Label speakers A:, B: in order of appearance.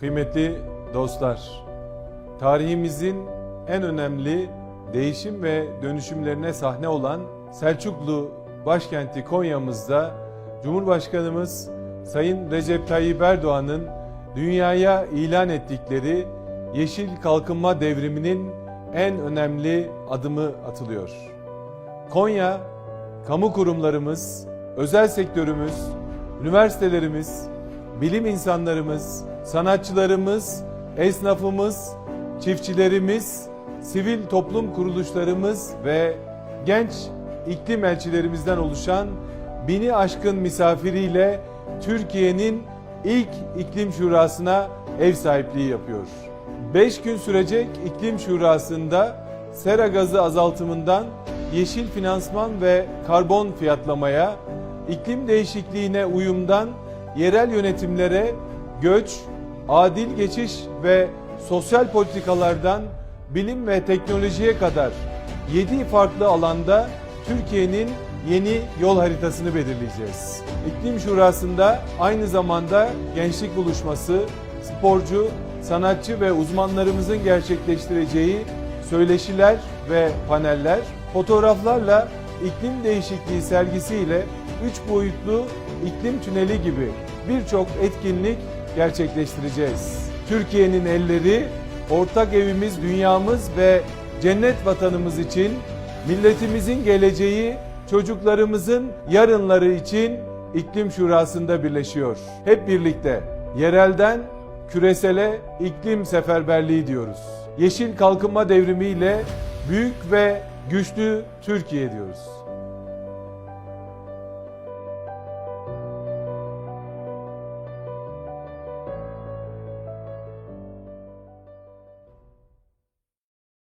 A: Kıymetli dostlar, tarihimizin en önemli değişim ve dönüşümlerine sahne olan Selçuklu başkenti Konya'mızda Cumhurbaşkanımız Sayın Recep Tayyip Erdoğan'ın dünyaya ilan ettikleri Yeşil Kalkınma Devriminin en önemli adımı atılıyor. Konya, kamu kurumlarımız, özel sektörümüz, üniversitelerimiz, bilim insanlarımız, sanatçılarımız, esnafımız, çiftçilerimiz, sivil toplum kuruluşlarımız ve genç iklim elçilerimizden oluşan bini aşkın misafiriyle Türkiye'nin ilk iklim şurasına ev sahipliği yapıyor. 5 gün sürecek iklim şurasında sera gazı azaltımından yeşil finansman ve karbon fiyatlamaya, iklim değişikliğine uyumdan yerel yönetimlere göç, adil geçiş ve sosyal politikalardan bilim ve teknolojiye kadar 7 farklı alanda Türkiye'nin yeni yol haritasını belirleyeceğiz. İklim Şurası'nda aynı zamanda gençlik buluşması, sporcu, sanatçı ve uzmanlarımızın gerçekleştireceği söyleşiler ve paneller, fotoğraflarla iklim değişikliği sergisiyle 3 boyutlu iklim tüneli gibi birçok etkinlik gerçekleştireceğiz. Türkiye'nin elleri, ortak evimiz, dünyamız ve cennet vatanımız için, milletimizin geleceği, çocuklarımızın yarınları için iklim şurasında birleşiyor. Hep birlikte yerelden küresele iklim seferberliği diyoruz. Yeşil kalkınma devrimiyle büyük ve güçlü Türkiye diyoruz.